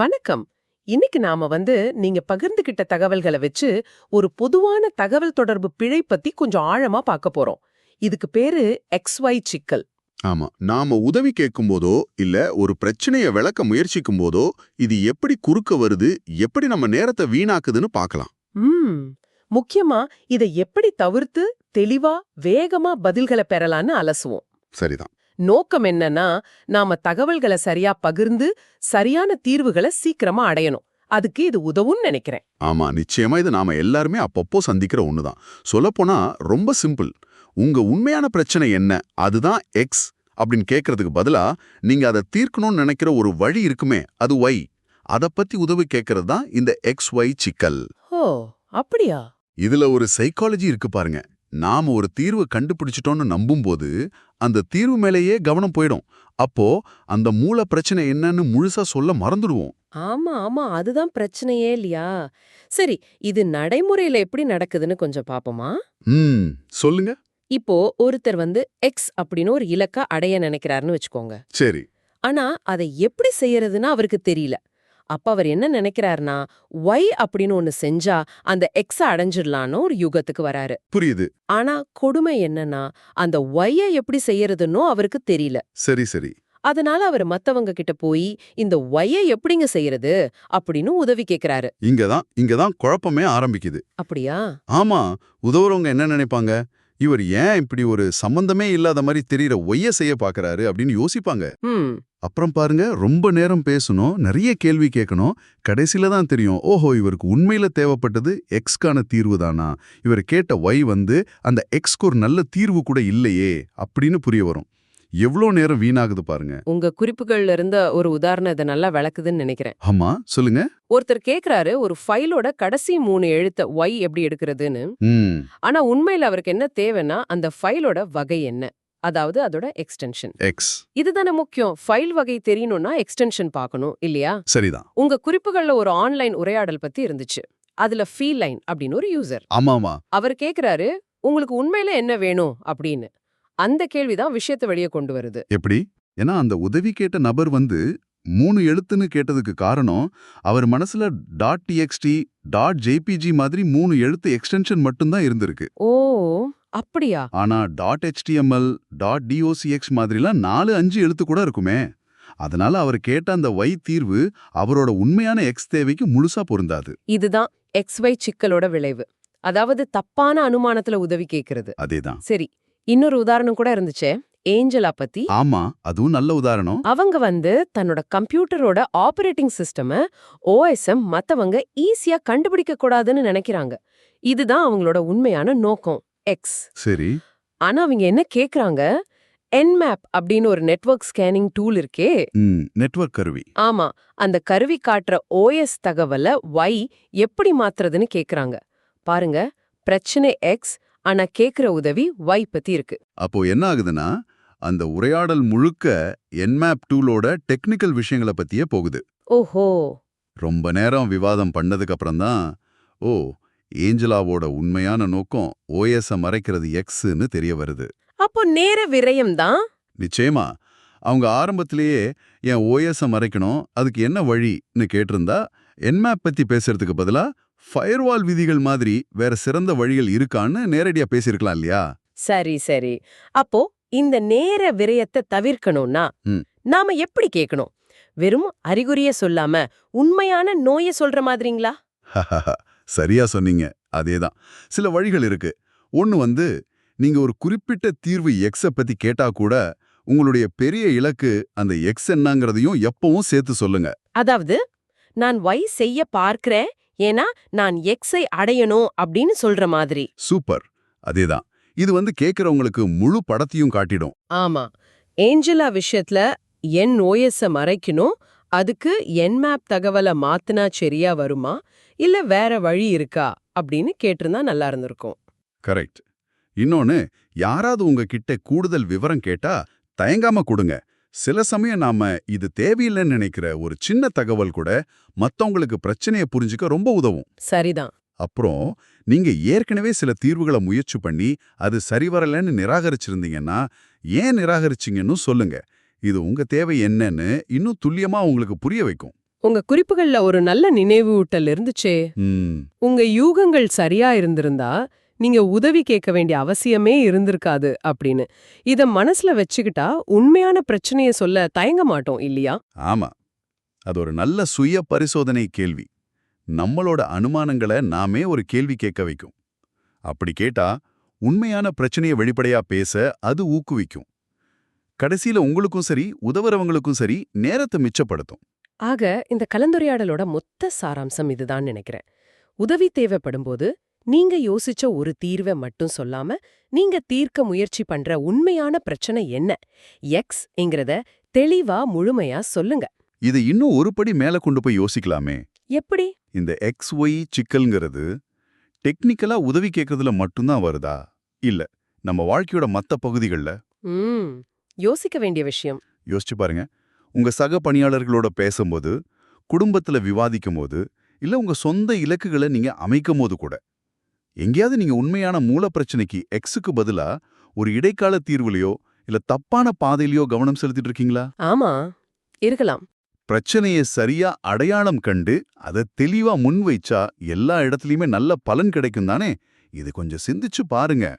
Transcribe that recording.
வணக்கம். இன்னைக்கு நாம வந்து நீங்க பகிர்ந்துகிட்ட தகவல்களை வச்சு ஒரு பொதுவான தகவல் தொடர்பு பிழை பத்தி கொஞ்சம் ஆழமா பார்க்க போறோம். இதுக்கு பேரு XY சிக்கல். ஆமா. நாம உதவி கேட்கும்போதோ இல்ல ஒரு பிரச்சனைய விளக்க முயற்சிக்கும் போதோ இது எப்படி குறுக்க வருது எப்படி நம்ம நேரத்தை வீணாக்குதுன்னு பார்க்கலாம். ம். முக்கியமா இதை எப்படி தவிர்த்து தெளிவா வேகமா பதில்களை பெறலான்னு அலசுவோம். சரிதான். நோக்கம் என்னன்னா நாம தகவல்களை சரியா பகிர்ந்து சரியான தீர்வுகளை சீக்கிரமா அடையணும். அதுக்கு இது உதவும்னு நினைக்கிறேன். ஆமா நிச்சயமா இது நாம எல்லாருமே அப்பப்போ சந்திக்கிற ஒண்ணுதான். சொல்லப்போனா ரொம்ப சிம்பிள். உங்க உண்மையான பிரச்சனை என்ன? அதுதான் எக்ஸ் அப்படின்னு கேட்கறதுக்கு பதிலா நீங்க அதை தீர்க்கணும்னு நினைக்கிற ஒரு வழி இருக்குமே அது ஒய் அதை பத்தி உதவி கேட்கறது தான் இந்த எக்ஸ் ஒய் சிக்கல். ஓ அப்படியா? இதுல ஒரு சைக்காலஜி இருக்கு பாருங்க. நாம ஒரு தீர்வு கண்டுபிடிச்சிட்டோம்னு நம்பும்போது அந்த தீர்வு மேலேயே கவனம் போயிடும். அப்போ அந்த மூல பிரச்சனை என்னன்னு முழுசா சொல்ல மறந்துடுவோம். ஆமா ஆமா. அதுதான் பிரச்சனையே இல்லையா? சரி இது நடைமுறையில எப்படி நடக்குதுன்னு கொஞ்சம் பாப்போமா? ம் சொல்லுங்க. இப்போ ஒருத்தர் வந்து எக்ஸ் அப்படின்னு ஒரு இலக்க அடைய நினைக்கிறாருன்னு வச்சுக்கோங்க. சரி. ஆனா அதை எப்படி செய்யறதுன்னு அவருக்கு தெரியல. அப்ப அவர் என்ன நினைக்கிறாருன்னா ஒய் அப்படின்னு ஒன்னு செஞ்சா அந்த எக்ஸ அடைஞ்சிடலான்னு ஒரு யுகத்துக்கு வராரு. புரியுது. ஆனா கொடுமை என்னன்னா அந்த ஒய்ய எப்படி செய்யறதுன்னோ அவருக்கு தெரியல. சரி சரி. அதனால அவர் மத்தவங்க கிட்ட போய் இந்த ஒய்ய எப்படிங்க செய்யறது? அப்படின்னு உதவி கேக்குறாரு. இங்கதான் இங்கதான் குழப்பமே ஆரம்பிக்குது. அப்படியா? ஆமா உதவுறவங்க என்ன நினைப்பாங்க? இவர் ஏன் இப்படி ஒரு சம்பந்தமே இல்லாத மாதிரி தெரியற ஒய்ய செய்ய பாக்குறாரு அப்படின்னு யோசிப்பாங்க. அப்புறம் பாருங்க ரொம்ப நேரம் பேசணும் நிறைய கேள்வி கேட்கணும் கடைசியில தான் தெரியும் ஓஹோ இவருக்கு உண்மையில தேவைப்பட்டது எக்ஸ்க்கான தீர்வு தானா? இவர் கேட்ட ஒய் வந்து அந்த எக்ஸ்க்கு ஒரு நல்ல தீர்வு கூட இல்லையே அப்படின்னு புரிய வரும். எவ்வளோ நேரம் வீணாகுது பாருங்க. உங்க குறிப்புகள்ல இருந்த ஒரு உதாரணம் இதை நல்லா விளக்குதுன்னு நினைக்கிறேன். ஆமா சொல்லுங்க. ஒருத்தர் கேக்குறாரு ஒரு ஃபைலோட கடைசி மூணு எழுத்த ஒய் எப்படி எடுக்கிறதுன்னு. ஆனா உண்மையில அவருக்கு என்ன தேவைன்னா அந்த ஃபைலோட வகை என்ன? அதாவது அதோட எக்ஸ்டென்ஷன் எக்ஸ் இதுதானே முக்கியம். ஃபைல் வகை தெரியணும்னா எக்ஸ்டென்ஷன் பார்க்கணும் இல்லையா? சரிதான். உங்க குறிப்புகள்ல ஒரு ஆன்லைன் உரையாடல் பத்தி இருந்துச்சு. அதுல ஃபீல் லைன் அப்படின்னு ஒரு யூசர் ஆமாமா. அவர் கேக்குறாரு உங்களுக்கு உண்மையில என்ன வேணும்? அப்படின்னு. அந்த கேள்விதான் விஷயத்தை வெளியே கொண்டு வருது. எப்படி? ஏன்னா அந்த உதவி கேட்ட நபர் வந்து மூணு எழுத்துன்னு கேட்டதுக்கு காரணம் அவர் மனசுல. டாட் டிஎக்ஸ்டி டாட் ஜேபிஜி மாதிரி மூணு எழுத்து எக்ஸ்டென்ஷன் மட்டும்தான் இருந்திருக்கு. ஓ அப்படியா? ஆனா டாட் HTML டாட் டிஓசிஎக்ஸ் மாதிரிலாம் நாலு அஞ்சு எழுத்து கூட இருக்குமே. அதனால அவர் கேட்ட அந்த ஒய் தீர்வு அவரோட உண்மையான எக்ஸ் தேவைக்கு முழுசா பொருந்தாது. இதுதான் XY சிக்கலோட விளைவு. அதாவது தப்பான அனுமானத்துல உதவி கேக்குறது. அதேதான். சரி இன்னொரு உதாரணம் கூட இருந்துச்சே. ஏஞ்சலா பத்தி. ஆமா அதுவும் நல்ல உதாரணம். அவங்க வந்து தன்னோட கம்ப்யூட்டரோட ஆபரேட்டிங் சிஸ்டம ஓஎஸ்எம் மத்தவங்க ஈஸியா கண்டுபிடிக்க கூடாதுன்னு நினைக்கிறாங்க. இதுதான் அவங்களோட உண்மையான நோக்கம் எக்ஸ் சரி. ஆனா அவங்க என்ன கேக்குறாங்க? என்மேப் அப்படின்னு ஒரு நெட்வொர்க் ஸ்கேனிங் டூல் இருக்கே. நெட்வொர்க் கருவி. ஆமா அந்த கருவி காட்டுற ஓஎஸ் தகவலை ஒய் எப்படி மாத்துறதுன்னு கேக்குறாங்க. பாருங்க பிரச்சனை எக்ஸ் ஆனா கேக்குற உதவி ஒய் பத்தி இருக்கு அப்போ என்ன ஆகுதுன்னா அந்த உரையாடல் முழுக்க என்மேப் டூலோட டெக்னிக்கல் விஷயங்களை பத்தியே போகுது. ஓஹோ. ரொம்ப நேரம் விவாதம் பண்ணதுக்கு அப்புறம்தான் ஓ ஏஞ்சலாவோட உண்மையான நோக்கம் ஓஎஸ மறைக்கிறது எக்ஸ்ன்னு தெரிய வருது. அப்போ நேர விரயம் தான்? நிச்சயமா. அவங்க ஆரம்பத்திலேயே என் ஓஎஸ மறைக்கணும்? அதுக்கு என்ன வழின்னு கேட்டிருந்தா என்மேப் பத்தி பேசுறதுக்கு பதிலா ஃபயர்வால் விதிகள் மாதிரி வேற சிறந்த வழிகள் இருக்கான்னு நேரடியா பேசியிருக்கலாம் இல்லையா? சரி சரி. அப்போ இந்த நேர விரயத்தை தவிர்க்கணும்னா. நாம எப்படி கேட்கணும்? வெறும் அறிகுறிய சொல்லாம உண்மையான நோய சொல்ற மாதிரிங்களா? சரியா சொன்னீங்க. அதேதான். சில வழிகள் இருக்கு. ஒன்னு வந்து நீங்க ஒரு குறிப்பிட்ட தீர்வு எக்ஸ பத்தி கேட்டா கூட உங்களுடைய பெரிய இலக்கு அந்த எக்ஸ் என்னங்கிறதையும் எப்பவும் சேர்த்து சொல்லுங்க. அதாவது நான் ஒய் செய்ய பார்க்கிறேன் ஏன்னா நான் எக்ஸை அடையணும் அப்படின்னு சொல்ற மாதிரி. சூப்பர். அதேதான். இது வந்து கேக்குறவங்களுக்கு முழு படத்தையும் காட்டிடும். ஆமா. ஏஞ்சலா விஷயத்துல என் ஓஎஸ் மறைக்கணும். அதுக்கு என் மேப் தகவலை மாத்துனா சரியா வருமா? இல்ல வேற வழி இருக்கா? அப்படின்னு கேட்டிருந்தா நல்லா இருந்திருக்கும். கரெக்ட். இன்னொன்னு யாராவது உங்ககிட்ட கூடுதல் விவரம் கேட்டா தயங்காம கொடுங்க. சில சமயம் நாம இது தேவையில்லைன்னு நினைக்கிற ஒரு சின்ன தகவல் கூட மத்தவங்களுக்கு பிரச்சனையை புரிஞ்சுக்க ரொம்ப உதவும். சரிதான். அப்புறம் நீங்க ஏற்கனவே சில தீர்வுகளை முயற்சி பண்ணி அது சரி வரலன்னு நிராகரிச்சிருந்தீங்கன்னா ஏன் நிராகரிச்சீங்கன்னு சொல்லுங்க. இது உங்க தேவை என்னன்னு இன்னும் துல்லியமா உங்களுக்கு புரிய வைக்கும். உங்க குறிப்புகள்ல ஒரு நல்ல நினைவூட்டல் இருந்துச்சே. ம். உங்க யூகங்கள் சரியா இருந்திருந்தா நீங்க உதவி கேட்க வேண்டிய அவசியமே இருந்திருக்காது அப்படின்னு. இத மனசுல வச்சுக்கிட்டா உண்மையான பிரச்சனைய சொல்ல தயங்க மாட்டோம் இல்லையா? ஆமா. அது ஒரு நல்ல சுய பரிசோதனை கேள்வி. நம்மளோட அனுமானங்களை நாமே ஒரு கேள்வி கேட்க வைக்கும். அப்படி கேட்டா உண்மையான பிரச்சனையை வெளிப்படையா பேச அது ஊக்குவிக்கும். கடைசியில உங்களுக்கும் சரி உதவுறவங்களுக்கும் சரி நேரத்தை மிச்சப்படுத்தும். ஆக இந்த கலந்துரையாடலோட மொத்த சாராம்சம் இதுதான் நினைக்கிறேன். உதவி தேவைப்படும்போது நீங்க யோசிச்ச ஒரு தீர்வை மட்டும் சொல்லாம நீங்க தீர்க்க முயற்சி பண்ற உண்மையான பிரச்சனை என்ன? எக்ஸ் என்கிறத தெளிவா முழுமையா சொல்லுங்க. இதை இன்னும் ஒரு படி மேல கொண்டு போய் யோசிக்கலாமே. எப்படி? இந்த எக்ஸ் ஒய் சிக்கல்ங்கிறது டெக்னிக்கலா உதவி கேட்கறதுல மட்டும்தான் வருதா? இல்ல நம்ம வாழ்க்கையோட மத்த பகுதிகள்ல? ம் யோசிக்க வேண்டிய விஷயம். யோசிச்சு பாருங்க. உங்க சக பணியாளர்களோட பேசும்போது குடும்பத்துல விவாதிக்கும் போது இல்ல உங்க சொந்த இலக்குகளை நீங்க அமைக்கும் போது கூட எங்கேயாவது நீங்க உண்மையான மூல பிரச்சனைக்கு எக்ஸுக்கு பதிலா ஒரு இடைக்கால தீர்வுலையோ இல்ல தப்பான பாதையிலயோ கவனம் செலுத்திட்டு இருக்கீங்களா ஆமா இருக்கலாம். பிரச்சனையை சரியா அடையாளம் கண்டு அதை தெளிவா முன்வைச்சா எல்லா இடத்துலயுமே நல்ல பலன் கிடைக்கும் தானே இது கொஞ்சம் சிந்திச்சு பாருங்க.